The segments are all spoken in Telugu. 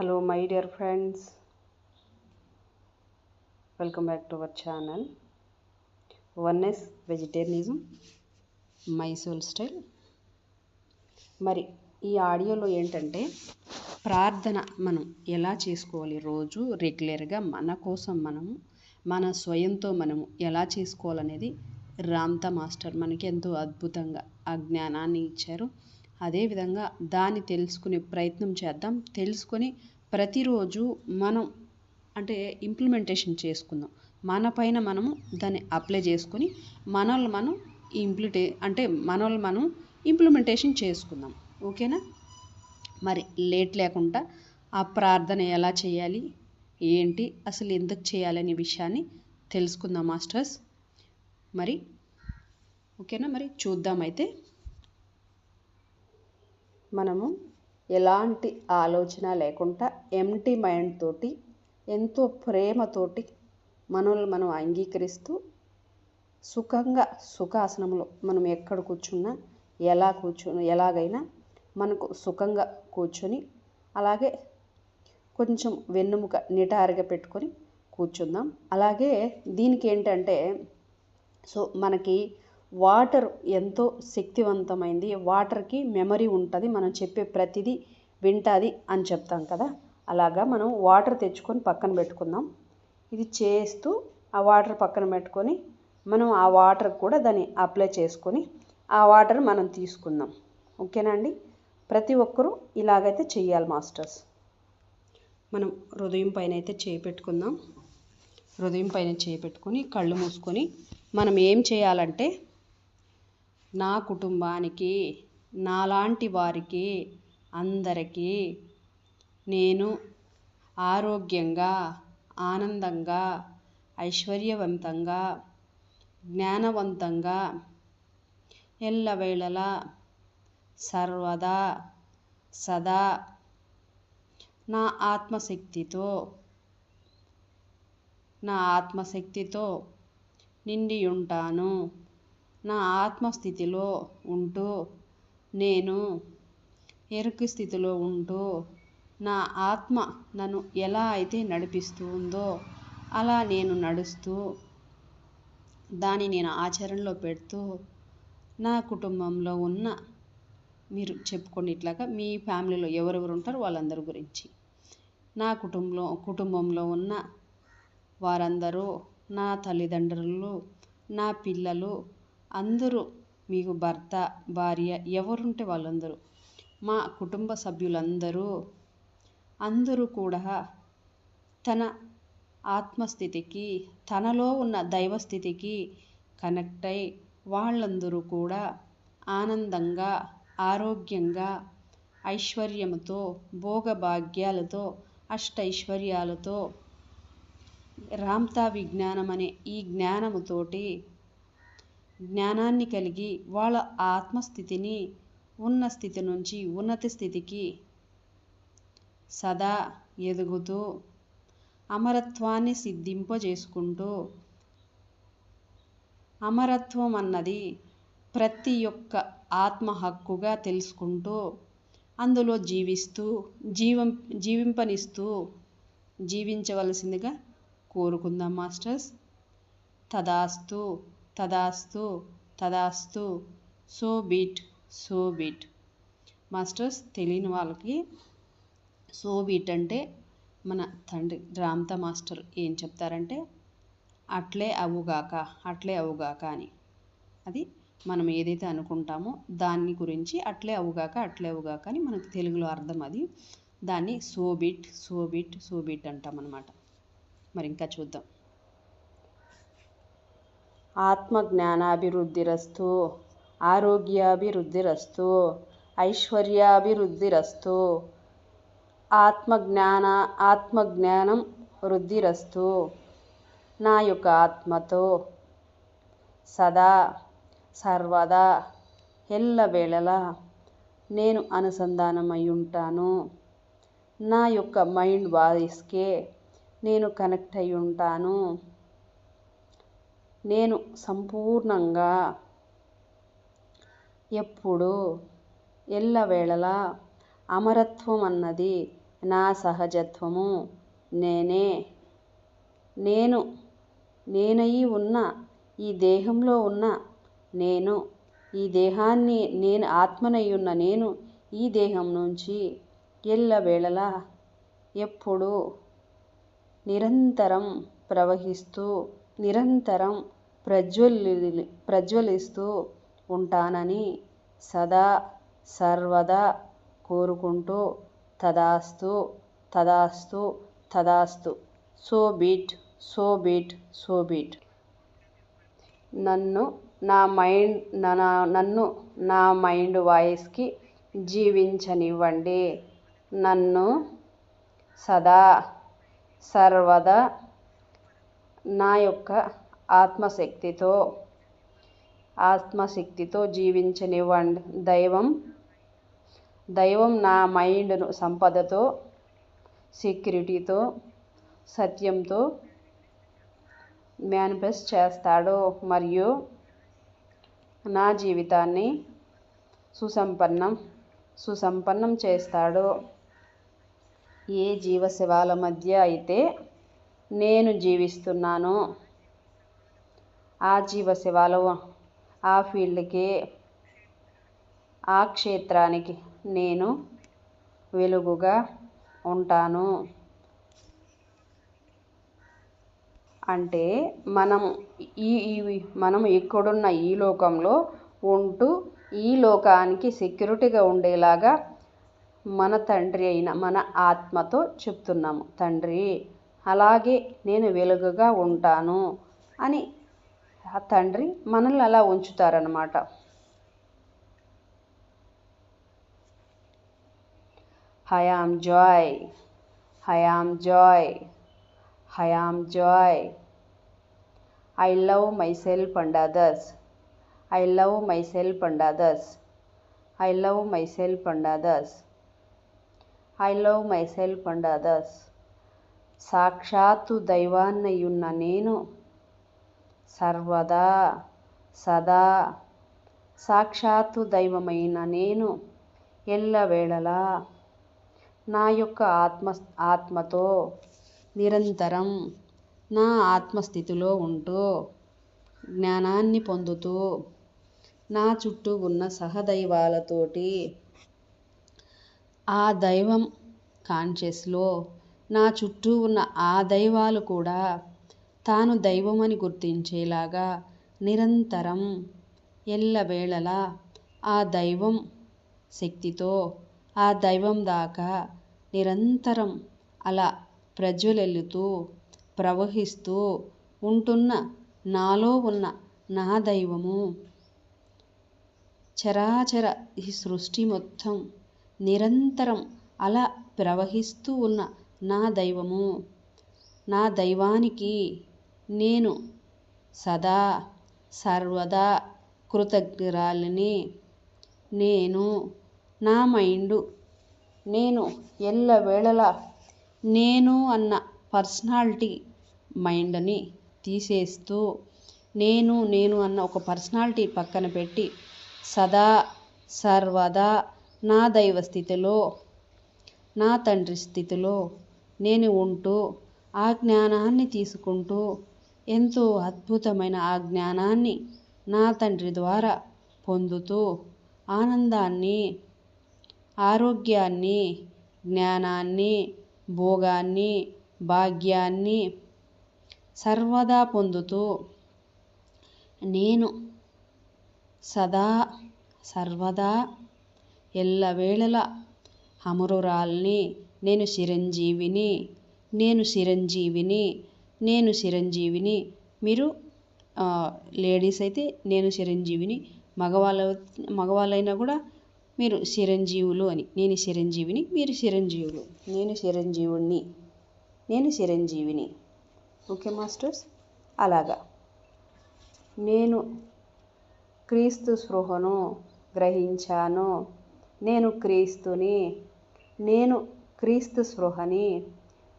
Hello my dear friends welcome back to our channel Oneness Vegetarianism, My style మరి ఈ ఆడియోలో ఏంటంటే ప్రార్థన మనం ఎలా చేసుకోవాలి రోజు? రెగ్యులర్గా మన కోసం మనము మన స్వయంతో మనము ఎలా చేసుకోవాలనేది రామ్తా మాస్టర్ మనకి ఎంతో అద్భుతంగా ఆ జ్ఞానాన్ని ఇచ్చారు. అదేవిధంగా దాన్ని తెలుసుకునే ప్రయత్నం చేద్దాం. తెలుసుకొని ప్రతిరోజు మనం అంటే ఇంప్లిమెంటేషన్ చేసుకుందాం. మన పైన మనము దాన్ని అప్లై చేసుకొని మనల్ని మనం ఇంప్లిటే అంటే మనల్ని మనం ఇంప్లిమెంటేషన్ చేసుకుందాం. ఓకేనా? మరి లేట్ లేకుండా ఆ ప్రార్థన ఎలా చేయాలి? ఏంటి? అసలు ఎందుకు చేయాలనే విషయాన్ని తెలుసుకుందాం మాస్టర్స్. మరి ఓకేనా? మరి చూద్దాం అయితే. మనము ఎలాంటి ఆలోచన లేకుండా ఎంటీ మైండ్ తోటి ఎంతో ప్రేమతోటి మనల్ని మనం అంగీకరిస్తూ సుఖంగా సుఖాసనంలో మనం ఎక్కడ కూర్చున్నా ఎలా కూర్చుని ఎలాగైనా మనకు సుఖంగా కూర్చొని అలాగే కొంచెం వెన్నుముక నిటారుగా పెట్టుకొని కూర్చుందాం. అలాగే దీనికి ఏంటంటే సో మనకి వాటర్ ఎంతో శక్తివంతమైంది. వాటర్కి మెమరీ ఉంటుంది. మనం చెప్పే ప్రతిదీ వింటుంది అని చెప్తాం కదా. అలాగా మనం వాటర్ తెచ్చుకొని పక్కన పెట్టుకుందాం. ఇది చేస్తూ ఆ వాటర్ పక్కన పెట్టుకొని మనం ఆ వాటర్ కూడా దాన్ని అప్లై చేసుకొని ఆ వాటర్ మనం తీసుకుందాం. ఓకేనా అండి? ప్రతి ఒక్కరూ ఇలాగైతే చేయాలి మాస్టర్స్. మనం హృదయం పైన అయితే చేయి పెట్టుకుందాం. హృదయం పైన చేయి పెట్టుకొని కళ్ళు మూసుకొని మనం ఏం చేయాలంటే నా కుటుంబానికి నాలాంటి వారికి అందరికీ నేను ఆరోగ్యంగా ఆనందంగా ఐశ్వర్యవంతంగా జ్ఞానవంతంగా ఎల్లవేళలా సర్వదా సదా నా ఆత్మశక్తితో నా ఆత్మశక్తితో నిండి ఉంటాను నా ఆత్మస్థితిలో ఉంటూ నేను ఎరుకు స్థితిలో ఉంటూ నా ఆత్మ నన్ను ఎలా అయితే నడిపిస్తూ ఉందో అలా నేను నడుస్తూ దాన్ని నేను ఆచరణలో పెడుతూ నా కుటుంబంలో ఉన్న మీరు చెప్పుకోండి ఇట్లాగా మీ ఫ్యామిలీలో ఎవరెవరు ఉంటారు వాళ్ళందరి గురించి. నా కుటుంబంలో కుటుంబంలో ఉన్న వారందరూ నా తల్లిదండ్రులు నా పిల్లలు అందరూ మీకు భర్త భార్య ఎవరుంటే వాళ్ళందరూ. మా కుటుంబ సభ్యులందరూ అందరూ కూడా తన ఆత్మస్థితికి తనలో ఉన్న దైవస్థితికి కనెక్ట్ అయి వాళ్ళందరూ కూడా ఆనందంగా ఆరోగ్యంగా ఐశ్వర్యముతో భోగభాగ్యాలతో అష్టైశ్వర్యాలతో రామ్తా విజ్ఞానం అనే ఈ జ్ఞానముతోటి జ్ఞానాన్ని కలిగి వాళ్ళ ఆత్మస్థితిని ఉన్న స్థితి నుంచి ఉన్నత స్థితికి సదా ఎదుగుతూ అమరత్వాన్ని సిద్ధింపజేసుకుంటూ అమరత్వం అన్నది ప్రతి ఒక్క ఆత్మ హక్కుగా తెలుసుకుంటూ అందులో జీవిస్తూ జీవం జీవింపనిస్తూ జీవించవలసిందిగా కోరుకుందాం మాస్టర్స్. తదాస్తు. తదాస్తు తదాస్తు so be it so be it. Masters తెలియని వాళ్ళకి సో బీట్ అంటే మన తండ్రి రామ్తా మాస్టర్ ఏం చెప్తారంటే అట్లే అవుగాక అట్లే అవుగాక అని. అది మనం ఏదైతే అనుకుంటామో దాన్ని గురించి అట్లే అవుగాక అట్లే అవుగాక అని మనకు తెలుగులో అర్థం అది. దాన్ని సోబిట్ సోబిట్ సోబిట్ అంటాం అనమాట మరి ఇంకా చూద్దాం. ఆత్మజ్ఞానాభివృద్ధిరస్తు ఆరోగ్యాభివృద్ధిరస్తు ఐశ్వర్యాభివృద్ధిరస్తు ఆత్మజ్ఞాన ఆత్మజ్ఞానం వృద్ధిరస్తు. నా యొక్క ఆత్మతో సదా సర్వదా ఎల్లవేళలా నేను అనుసంధానమై ఉంటాను నా యొక్క మైండ్ వాయిస్కే నేను కనెక్ట్ అయి ఉంటాను నేను సంపూర్ణంగా ఎప్పుడు ఎల్లవేళలా అమరత్వం అన్నది నా సహజత్వము. నేనే నేను నేనయి ఉన్న ఈ దేహంలో ఉన్న నేను ఈ దేహాన్ని నేను ఆత్మనై ఉన్న నేను ఈ దేహం నుంచి ఎల్లవేళలా ఎప్పుడూ నిరంతరం ప్రవహిస్తూ నిరంతరం ప్రజ్వలి ప్రజ్వలిస్తూ ఉంటానని సదా సర్వదా కోరుకుంటూ తదాస్తు తదాస్తు తదాస్తు. So be it so be it so be it. నన్ను నా మైండ్ నా నన్ను నా మైండ్ వాయిస్కి జీవించనివ్వండి. నన్ను సదా సర్వదా నా యొక్క ఆత్మశక్తితో ఆత్మశక్తితో జీవించనివ్వండి. దైవం దైవం నా మైండ్ను సంపదతో సెక్యూరిటీతో సత్యంతో మేనిఫెస్ట్ చేస్తాడు. మరియు నా జీవితాన్ని సుసంపన్నం సుసంపన్నం చేస్తాడు. ఏ జీవశివాల మధ్య అయితే నేను జీవిస్తున్నానో ఆ జీవశవాలు ఆ ఫీల్డ్కి ఆ క్షేత్రానికి నేను వెలుగుగా ఉంటాను. అంటే మనం ఈ ఈ మనం ఇక్కడున్న ఈ లోకంలో ఉంటూ ఈ లోకానికి సెక్యూరిటీగా ఉండేలాగా మన తండ్రి అయిన మన ఆత్మతో చెప్తున్నాము. తండ్రి అలాగే నేను వెలుగుగా ఉంటాను అని తండ్రి మనల్ని అలా ఉంచుతారన్నమాట. I am joy I am joy I am joy. I love my self and others I love my self and others I love my self and others I love my self and others. సాక్షాత్తు దైవాన్నయున్న నేను సర్వదా సదా సాక్షాత్తు దైవమైన నేను ఎల్లవేళలా నా యొక్క ఆత్మ ఆత్మతో నిరంతరం నా ఆత్మస్థితిలో ఉంటూ జ్ఞానాన్ని పొందుతూ నా చుట్టూ ఉన్న సహదైవాలతోటి ఆ దైవం కాన్షియస్లో నా చుట్టూ ఉన్న ఆ దైవాలు కూడా తాను దైవమని గుర్తించేలాగా నిరంతరం ఎల్లవేళలా ఆ దైవం శక్తితో ఆ దైవం దాకా నిరంతరం అలా ప్రజ్వలెల్లుతూ ప్రవహిస్తూ ఉంటున్న నాలో ఉన్న నా దైవము. చరాచర ఈ సృష్టి మొత్తం నిరంతరం అలా ప్రవహిస్తూ ఉన్న నా దైవము. నా దైవానికి నేను సదా సర్వదా కృతజ్ఞరాలని. నేను నా మైండు నేను ఎల్లవేళలా నేను అన్న పర్సనాలిటీ మైండ్ని తీసేస్తూ నేను నేను అన్న ఒక పర్సనాలిటీ పక్కన పెట్టి సదా సర్వదా నా దైవ స్థితిలో నా తండ్రి స్థితిలో నేను ఉంటూ ఆ జ్ఞానాన్ని తీసుకుంటూ ఎంతో అద్భుతమైన ఆ జ్ఞానాన్ని నా తండ్రి ద్వారా పొందుతూ ఆనందాన్ని ఆరోగ్యాన్ని జ్ఞానాన్ని భోగాన్ని భాగ్యాన్ని సర్వదా పొందుతూ నేను సదా సర్వదా ఎల్లవేళలా అమరురాల్ని నేను చిరంజీవిని నేను చిరంజీవిని నేను చిరంజీవిని మీరు లేడీస్ అయితే నేను చిరంజీవిని మగవాళ్ళ మగవాళ్ళైనా కూడా మీరు చిరంజీవులు అని. నేను చిరంజీవిని మీరు చిరంజీవులు. నేను చిరంజీవుణ్ణి. నేను చిరంజీవిని. Okay masters? అలాగా. నేను క్రీస్తు స్పృహను గ్రహించాను. నేను క్రీస్తుని నేను క్రీస్తు స్పృహని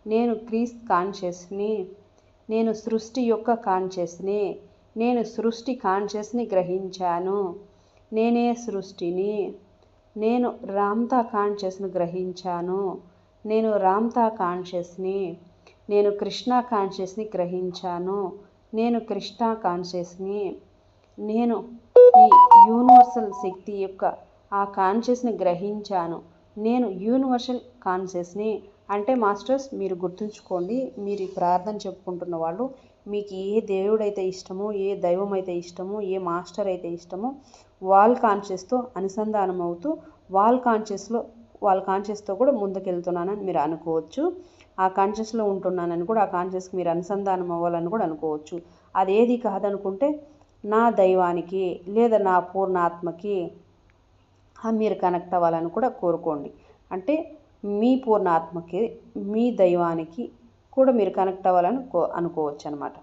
నేను క్రీస్తు కాన్షియస్ని నేను సృష్టి యొక్క కాన్షియస్ని నేను సృష్టి కాన్షియస్ని గ్రహించాను. నేనే సృష్టిని నేను రామ్తా కాన్షియస్ను గ్రహించాను. నేను రామ్తా కాన్షియస్ని నేను కృష్ణ కాన్షియస్ని గ్రహించాను. నేను కృష్ణ కాన్షియస్ని నేను ఈ యూనివర్సల్ శక్తి యొక్క ఆ కాన్షియస్ని గ్రహించాను. నేను యూనివర్సల్ కాన్షియస్ని అంటే మాస్టర్స్ మీరు గుర్తుంచుకోండి మీరు ఈ ప్రార్థన చెప్పుకుంటున్న వాళ్ళు మీకు ఏ దేవుడైతే ఇష్టమో ఏ దైవం అయితే ఇష్టమో ఏ మాస్టర్ అయితే ఇష్టమో వాల్ కాన్షియస్తో అనుసంధానం అవుతూ వాల్ కాన్షియస్లో వాళ్ళ కాన్షియస్తో కూడా ముందుకెళ్తున్నానని మీరు అనుకోవచ్చు. ఆ కాన్షియస్లో ఉంటున్నానని కూడా ఆ కాన్షియస్కి మీరు అనుసంధానం అవ్వాలని కూడా అనుకోవచ్చు. అదేది కాదనుకుంటే నా దైవానికి లేదా నా పూర్ణాత్మకి మీరు కనెక్ట్ అవ్వాలని కూడా కోరుకోండి. అంటే మీ పూర్ణాత్మకి మీ దైవానికి కూడా మీరు కనెక్ట్ అవ్వాలని కో అనుకోవచ్చు అనమాట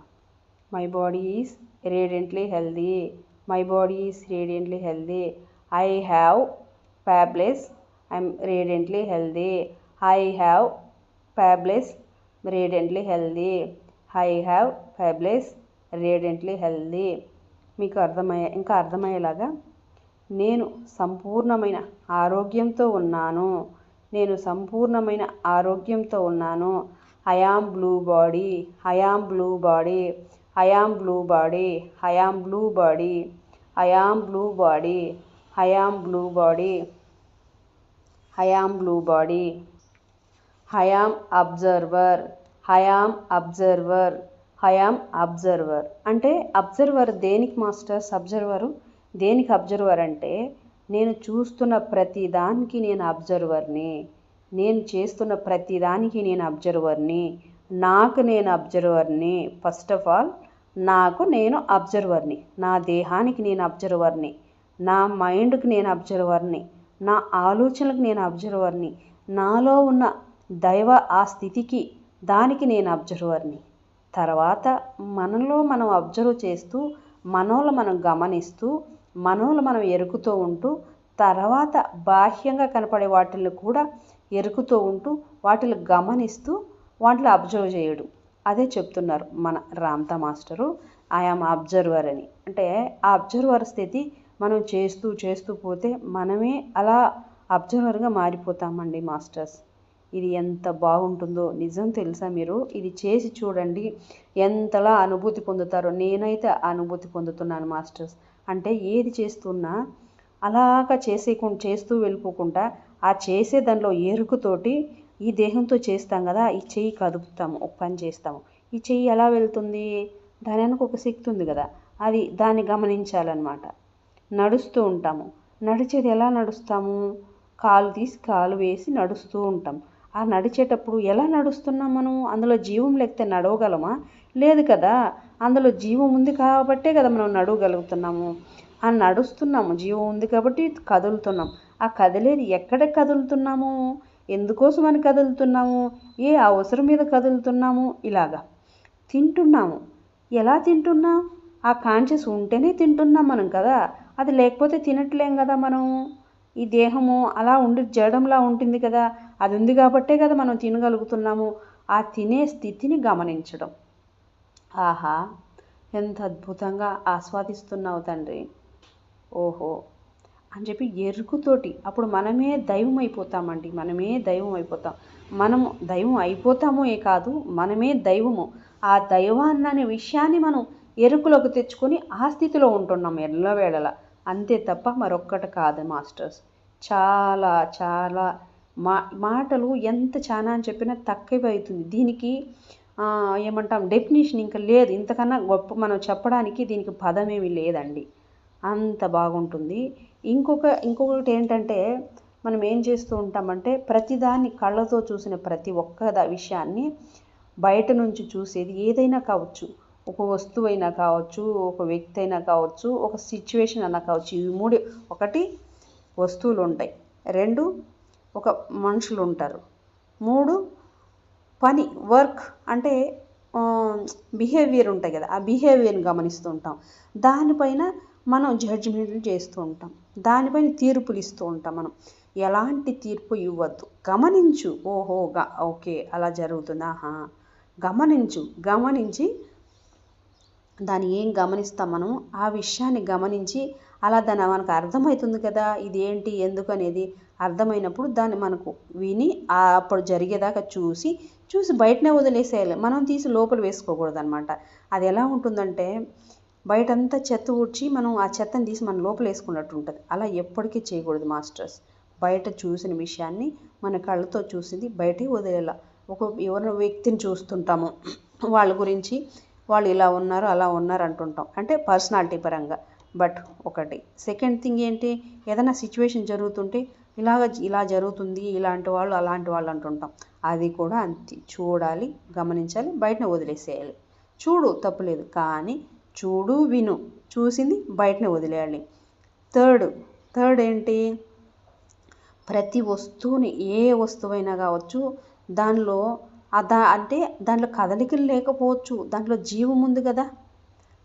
my body is radiantly healthy my body is radiantly healthy I have fabulous I'm radiantly healthy I have fabulous radiantly healthy I have fabulous radiantly healthy మీకు అర్థమయ్యే ఇంకా అర్థమయ్యేలాగా నేను సంపూర్ణమైన ఆరోగ్యంతో ఉన్నాను. నేను సంపూర్ణమైన ఆరోగ్యంతో ఉన్నాను I am blue body I am blue body I am blue body I am blue body I am blue body I am blue body I am blue body I am observer I am observer I am observer అంటే అబ్జర్వర్ దేనికి మాస్టర్స్ అబ్జర్వరు దేనికి అబ్జర్వర్ అంటే నేను చూస్తున్న ప్రతిదానికి నేను అబ్జర్వర్ని. నేను చేస్తున్న ప్రతిదానికి నేను అబ్జర్వర్ని. నాకు నేను అబ్జర్వర్ని. ఫస్ట్ ఆఫ్ ఆల్ నాకు నేను అబ్జర్వర్ని. నా దేహానికి నేను అబ్జర్వర్ని. నా మైండ్కి నేను అబ్జర్వర్ని. నా ఆలోచనలకు నేను అబ్జర్వర్ని. నాలో ఉన్న దైవ ఆ స్థితికి దానికి నేను అబ్జర్వర్ని. తర్వాత మనలో మనం అబ్జర్వ్ చేస్తూ మనలో మనం గమనిస్తూ మనోలో మనం ఎరుకుతూ ఉంటూ తర్వాత బాహ్యంగా కనపడే వాటిని కూడా ఎరుకుతూ ఉంటూ వాటిని గమనిస్తూ వాటిని అబ్జర్వ్ చేయడు. అదే చెప్తున్నారు మన రామ్తా మాస్టరు. ఐఆమ్ అబ్జర్వర్ అని. అంటే ఆ అబ్జర్వర్ స్థితి మనం చేస్తూ చేస్తూ పోతే మనమే అలా అబ్జర్వర్గా మారిపోతామండి మాస్టర్స్. ఇది ఎంత బాగుంటుందో నిజం తెలుసా మీరు? ఇది చేసి చూడండి ఎంతలా అనుభూతి పొందుతారో. నేనైతే అనుభూతి పొందుతున్నాను మాస్టర్స్. అంటే ఏది చేస్తున్నా అలాగా చేసేకుండా చేస్తూ వెళ్ళిపోకుండా ఆ చేసే దానిలో ఎరుకుతోటి ఈ దేహంతో చేస్తాం కదా ఈ చెయ్యి కదుపుతాము ఒక పని చేస్తాము. ఈ చెయ్యి ఎలా వెళ్తుంది? దాని వెనక ఒక శక్తి ఉంది కదా అది దాన్ని గమనించాలన్నమాట. నడుస్తూ ఉంటాము. నడిచేది ఎలా నడుస్తాము? కాలు తీసి కాలు వేసి నడుస్తూ ఉంటాం. ఆ నడిచేటప్పుడు ఎలా నడుస్తున్నాం మనం? అందులో జీవం లేకపోతే నడవగలమా? లేదు కదా. అందులో జీవం ఉంది కాబట్టే కదా మనం నడవగలుగుతున్నాము. ఆ నడుస్తున్నాము జీవం ఉంది కాబట్టి కదులుతున్నాం. ఆ కదిలేది ఎక్కడ కదులుతున్నాము? ఎందుకోసం అని కదులుతున్నాము? ఏ అవసరం మీద కదులుతున్నాము? ఇలాగా. తింటున్నాము. ఎలా తింటున్నాం? ఆ కాన్షియస్ ఉంటేనే తింటున్నాం మనం కదా. అది లేకపోతే తినట్లేం కదా మనం? ఈ దేహము అలా ఉండి జడంలా ఉంటుంది కదా. అది ఉంది కాబట్టే కదా మనం తినగలుగుతున్నాము. ఆ తినే స్థితిని గమనించడం. ఆహా ఎంత అద్భుతంగా ఆస్వాదిస్తున్నావు తండ్రి. ఓహో అని చెప్పి ఎరుకుతోటి అప్పుడు మనమే దైవం అయిపోతామండి మనమే దైవం అయిపోతాం మనము దైవం అయిపోతామో ఏ కాదు మనమే దైవము. ఆ దైవాన్ని అనే విషయాన్ని మనం ఎరుకులోకి తెచ్చుకొని ఆ స్థితిలో ఉంటున్నాం ఎల్లవేళలా. అంతే తప్ప మరొక్కటి కాదు మాస్టర్స్. చాలా చాలా మా మాటలు ఎంత చాలా అని చెప్పినా తక్కువ అవుతుంది దీనికి ఏమంటాం డెఫినేషన్ ఇంకా లేదు. ఇంతకన్నా గొప్ప మనం చెప్పడానికి దీనికి పదమేమి లేదండి. అంత బాగుంటుంది. ఇంకొక ఇంకొకటి ఏంటంటే మనం ఏం చేస్తూ ఉంటామంటే ప్రతిదాన్ని కళ్ళతో చూసిన ప్రతి ఒక్క విషయాన్ని బయట నుంచి చూసేది ఏదైనా కావచ్చు. ఒక వస్తువు అయినా కావచ్చు ఒక వ్యక్తి అయినా కావచ్చు ఒక సిచ్యువేషన్ అయినా కావచ్చు. ఇవి మూడు ఒకటి వస్తువులు ఉంటాయి రెండు ఒక మనుషులు ఉంటారు మూడు పని వర్క్ అంటే బిహేవియర్ ఉంటాయి కదా ఆ బిహేవియర్ని గమనిస్తూ ఉంటాం. దానిపైన మనం జడ్జిమెంట్లు చేస్తూ ఉంటాం. దానిపైన తీర్పులు ఇస్తూ ఉంటాం మనం. ఎలాంటి తీర్పు ఇవ్వద్దు. గమనించు ఓహో ఓకే అలా జరుగుతుందా గమనించు గమనించి దాన్ని ఏం గమనిస్తాం మనం? ఆ విషయాన్ని గమనించి అలా దాన్ని మనకు అర్థమవుతుంది కదా ఇది ఏంటి ఎందుకు అనేది అర్థమైనప్పుడు దాన్ని మనకు విని అప్పుడు జరిగేదాకా చూసి చూసి బయటనే వదిలేసేయాలి. మనం తీసి లోపల వేసుకోకూడదు అనమాట అది ఎలా ఉంటుందంటే బయటంతా చెత్త ఊడ్చి మనం ఆ చెత్తని తీసి మన లోపల వేసుకున్నట్టు ఉంటుంది. అలా ఎప్పటికీ చేయకూడదు మాస్టర్స్. బయట చూసిన విషయాన్ని మన కళ్ళతో చూసింది బయటే వదిలేలా ఒక ఎవరో వ్యక్తిని చూస్తుంటాము. వాళ్ళ గురించి వాళ్ళు ఇలా ఉన్నారు అలా ఉన్నారు అంటుంటాం. అంటే పర్సనాలిటీ పరంగా. బట్ ఒకటి. సెకండ్ థింగ్ ఏంటి? ఏదైనా సిచ్యువేషన్ జరుగుతుంటే ఇలాగ ఇలా జరుగుతుంది ఇలాంటి వాళ్ళు అలాంటి వాళ్ళు అంటుంటాం. అది కూడా అంతే. చూడాలి గమనించాలి బయటనే వదిలేసేయాలి. చూడు తప్పులేదు కానీ చూడు విను. చూసింది బయటనే వదిలేయాలి. థర్డ్ థర్డ్ ఏంటి? ప్రతి వస్తువుని ఏ వస్తువైనా కావచ్చు దానిలో దా అంటే దాంట్లో కదలికలు లేకపోవచ్చు. దాంట్లో జీవం ఉంది కదా.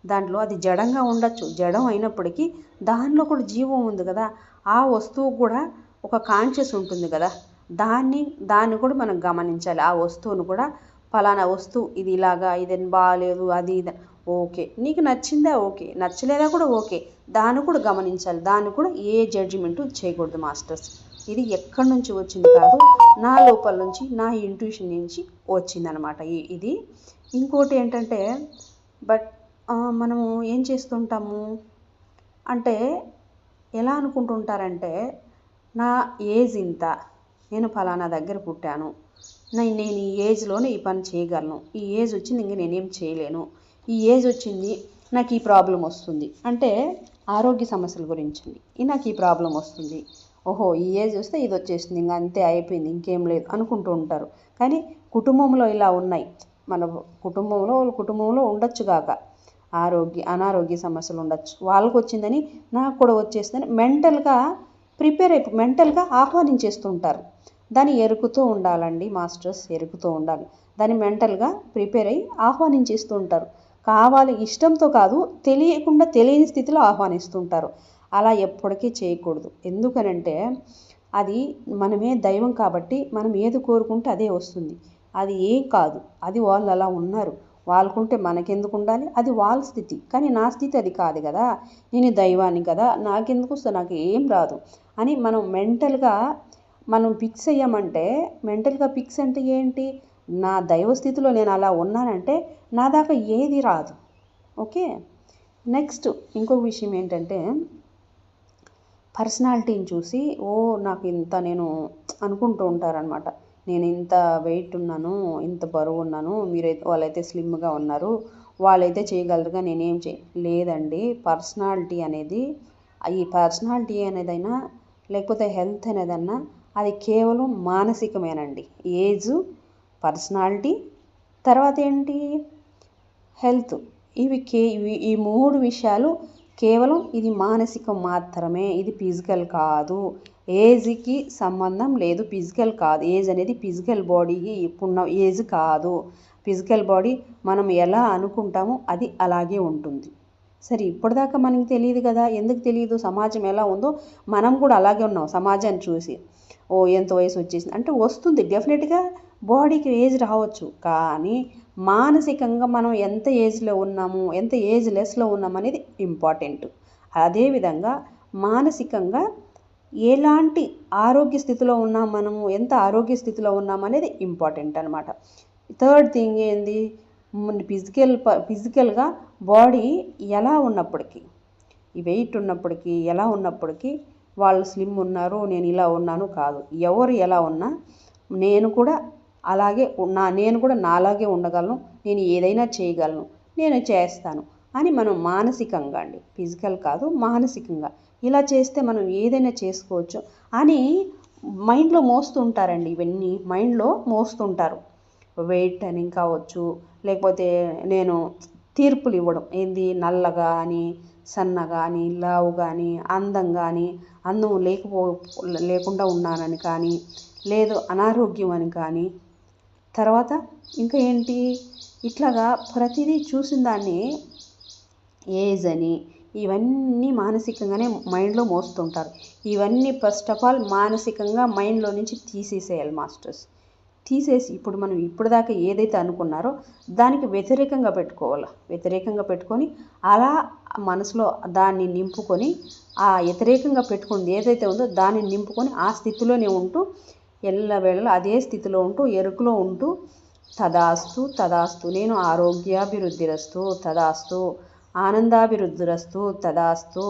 దాంట్లో అది జడంగా ఉండొచ్చు. జడం అయినప్పటికీ దానిలో కూడా జీవం ఉంది కదా. ఆ వస్తువు కూడా ఒక కాన్షియస్ ఉంటుంది కదా. దాన్ని దాన్ని కూడా మనం గమనించాలి. ఆ వస్తువును కూడా ఫలానా వస్తువు ఇది ఇలాగా ఇది బాగాలేదు అది ఇది. ఓకే. నీకు నచ్చిందా? ఓకే. నచ్చలేదా కూడా ఓకే. దాన్ని కూడా గమనించాలి. దాన్ని కూడా ఏ జడ్జిమెంటు చేయకూడదు మాస్టర్స్ ఇది ఎక్కడి నుంచి వచ్చింది కాదు నా లోపల నుంచి నా ఇంట్యూషన్ నుంచి వచ్చిందనమాట ఇది. ఇంకోటి ఏంటంటే బట్ మనము ఏం చేస్తుంటాము? అంటే ఎలా అనుకుంటుంటారంటే నా ఏజ్ ఇంత. నేను ఫలానా దగ్గర పుట్టాను. నేను ఈ ఏజ్లోనే ఈ పని చేయగలను. ఈ ఏజ్ వచ్చింది ఇంక నేనేం చేయలేను. ఈ ఏజ్ వచ్చింది నాకు ఈ ప్రాబ్లం వస్తుంది. అంటే ఆరోగ్య సమస్యల గురించి నాకు ఈ ప్రాబ్లం వస్తుంది. ఓహో ఈ ఏజ్ వస్తే ఇది వచ్చేసింది. ఇంకా అంతే అయిపోయింది. ఇంకేం లేదు అనుకుంటూ ఉంటారు. కానీ కుటుంబంలో ఇలా ఉన్నాయి. మన కుటుంబంలో వాళ్ళ కుటుంబంలో ఉండొచ్చు కాక. ఆరోగ్య అనారోగ్య సమస్యలు ఉండొచ్చు. వాళ్ళకు వచ్చిందని నాకు కూడా వచ్చేసిందని మెంటల్గా ప్రిపేర్ అయిపో మెంటల్గా ఆహ్వానించేస్తుంటారు దాన్ని ఎరుకుతూ ఉండాలండి మాస్టర్స్ ఎరుకుతూ ఉండాలి. దాన్ని మెంటల్గా ప్రిపేర్ అయ్యి ఆహ్వానించేస్తూ ఉంటారు. కావాలి ఇష్టంతో కాదు తెలియకుండా తెలియని స్థితిలో ఆహ్వానిస్తుంటారు అలా ఎప్పటికీ చేయకూడదు. ఎందుకనంటే అది మనమే దైవం కాబట్టి మనం ఏది కోరుకుంటే అదే వస్తుంది. అది ఏం కాదు. అది వాళ్ళు అలా ఉన్నారు. వాళ్ళకుంటే మనకెందుకు ఉండాలి? అది వాళ్ళ స్థితి. కానీ నా స్థితి అది కాదు కదా. నేను దైవాన్ని కదా. నాకెందుకు వస్తే నాకు ఏం రాదు. అని మనం మెంటల్గా మనం ఫిక్స్ అయ్యామంటే మెంటల్గా ఫిక్స్ అంటే ఏంటి? నా దైవ స్థితిలో నేను అలా ఉన్నానంటే నా దాకా ఏది రాదు. ఓకే? నెక్స్ట్ ఇంకొక విషయం ఏంటంటే పర్సనాలిటీని చూసి ఓ నాకు ఇంత నేను అనుకుంటూ ఉంటారనమాట నేను ఇంత వెయిట్ ఉన్నాను ఇంత బరువు ఉన్నాను మీరైతే వాళ్ళైతే స్లిమ్గా ఉన్నారు వాళ్ళైతే చేయగలరుగా నేనేం చే లేదండి. పర్సనాలిటీ అనేది ఈ పర్సనాలిటీ అనేదైనా లేకపోతే హెల్త్ అనేదన్నా అది కేవలం మానసికమేనండి. ఏజ్ పర్సనాలిటీ తర్వాత ఏంటి? హెల్త్ ఇవి కే ఇవి ఈ మూడు విషయాలు కేవలం ఇది మానసికం మాత్రమే ఇది ఫిజికల్ కాదు. ఏజ్కి సంబంధం లేదు ఫిజికల్ కాదు. ఏజ్ అనేది ఫిజికల్ బాడీకి ఇప్పుడున్న ఏజ్ కాదు. ఫిజికల్ బాడీ మనం ఎలా అనుకుంటామో అది అలాగే ఉంటుంది. సరే ఇప్పటిదాకా మనకి తెలియదు కదా? ఎందుకు తెలియదు? సమాజం ఎలా ఉందో మనం కూడా అలాగే ఉన్నాం సమాజాన్ని చూసి. ఓ ఎంత వయసు వచ్చేసింది? అంటే వస్తుంది డెఫినెట్గా బాడీకి ఏజ్ రావచ్చు. కానీ మానసికంగా మనం ఎంత ఏజ్లో ఉన్నాము ఎంత ఏజ్ లెస్లో ఉన్నాం అనేది ఇంపార్టెంట్. అదేవిధంగా మానసికంగా ఎలాంటి ఆరోగ్య స్థితిలో ఉన్నాం మనము ఎంత ఆరోగ్య స్థితిలో ఉన్నాం అనేది ఇంపార్టెంట్ అనమాట థర్డ్ థింగ్ ఏంది? ఫిజికల్ ఫిజికల్గా బాడీ ఎలా ఉన్నప్పటికీ ఈ వెయిట్ ఉన్నప్పటికీ ఎలా ఉన్నప్పటికీ వాళ్ళు స్లిమ్ ఉన్నారు నేను ఇలా ఉన్నాను కాదు. ఎవరు ఎలా ఉన్నా నేను కూడా అలాగే నా నేను కూడా నాలాగే ఉండగలను నేను ఏదైనా చేయగలను నేను చేస్తాను అని మనం మానసికంగా అండి ఫిజికల్ కాదు మానసికంగా ఇలా చేస్తే మనం ఏదైనా చేసుకోవచ్చు అని మైండ్లో మోస్తుంటారండి. ఇవన్నీ మైండ్లో మోస్తుంటారు. వెయిట్ అని కావచ్చు లేకపోతే నేను తీర్పులు ఇవ్వడం. ఏంది? నల్లగా అని సన్నగా అని లావు కానీ అందం కానీ అందం లేకపో లేకుండా ఉన్నానని కానీ లేదు అనారోగ్యం అని కానీ. తర్వాత ఇంకా ఏంటి? ఇట్లాగా ప్రతిదీ చూసిన దాన్ని ఏజ్ అని ఇవన్నీ మానసికంగానే మైండ్లో మోస్తుంటారు. ఇవన్నీ ఫస్ట్ ఆఫ్ ఆల్ మానసికంగా మైండ్లో నుంచి తీసేసేయాలి మాస్టర్స్. తీసేసి ఇప్పుడు మనం ఇప్పుడు దాకా ఏదైతే అనుకున్నారో దానికి వ్యతిరేకంగా పెట్టుకోవాలి? వ్యతిరేకంగా పెట్టుకొని అలా మనసులో దాన్ని నింపుకొని ఆ వ్యతిరేకంగా పెట్టుకుంది ఏదైతే ఉందో దాన్ని నింపుకొని ఆ స్థితిలోనే ఉంటూ ఎల్లవేళ అదే స్థితిలో ఉంటూ ఎరుకులో ఉంటూ తదాస్తు తదాస్తు నేను ఆరోగ్యాభివృద్ధిరస్తు తదాస్తు ఆనందాభివృద్ధురస్తు తదాస్తు.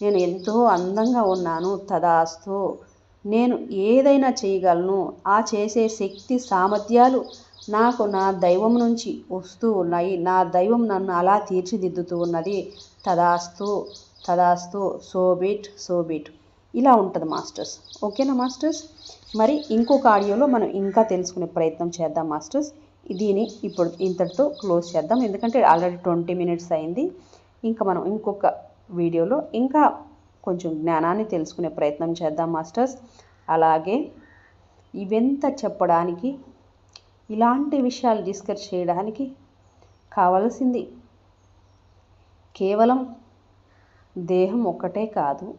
నేను ఎంతో అందంగా ఉన్నాను తదాస్తు. నేను ఏదైనా చేయగలను. ఆ చేసే శక్తి సామర్థ్యాలు నాకు నా దైవం నుంచి వస్తూ ఉన్నాయి. నా దైవం నన్ను అలా తీర్చిదిద్దుతూ ఉన్నది. తదాస్తు తదాస్తు. సోబిట్ సోబిట్ ఇలా ఉంటుంది మాస్టర్స్. ఓకేనా మాస్టర్స్? మరి ఇంకొక ఆడియోలో మనం ఇంకా తెలుసుకునే ప్రయత్నం చేద్దాం మాస్టర్స్. దీని ఇప్పుడు ఇంతటితో క్లోజ్ చేద్దాం. ఎందుకంటే ఆల్రెడీ ట్వంటీ మినిట్స్ అయింది. ఇంకా మనం ఇంకొక వీడియోలో ఇంకా కొంచెం జ్ఞానాన్ని తెలుసుకునే ప్రయత్నం చేద్దాం మాస్టర్స్. అలాగే ఇవెంత చెప్పడానికి ఇలాంటి విషయాలు డిస్కస్ చేయడానికి కావలసింది కేవలం దేహం ఒక్కటే కాదు.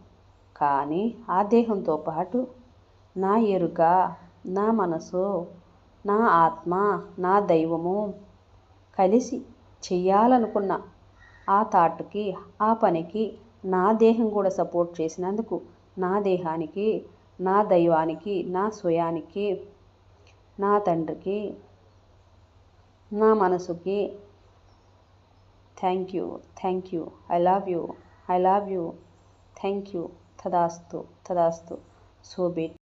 కానీ ఆ దేహంతో పాటు నా ఎరుక నా మనసు నా ఆత్మ నా దైవము కలిసి చెయ్యాలనుకున్న ఆ థాట్కి ఆ పనికి నా దేహం కూడా సపోర్ట్ చేసినందుకు నా దేహానికి నా దైవానికి నా స్వయానికి నా తండ్రికి నా మనసుకి thank you thank you I love you I love you thank you తదాస్తు తదాస్తు సో బిట్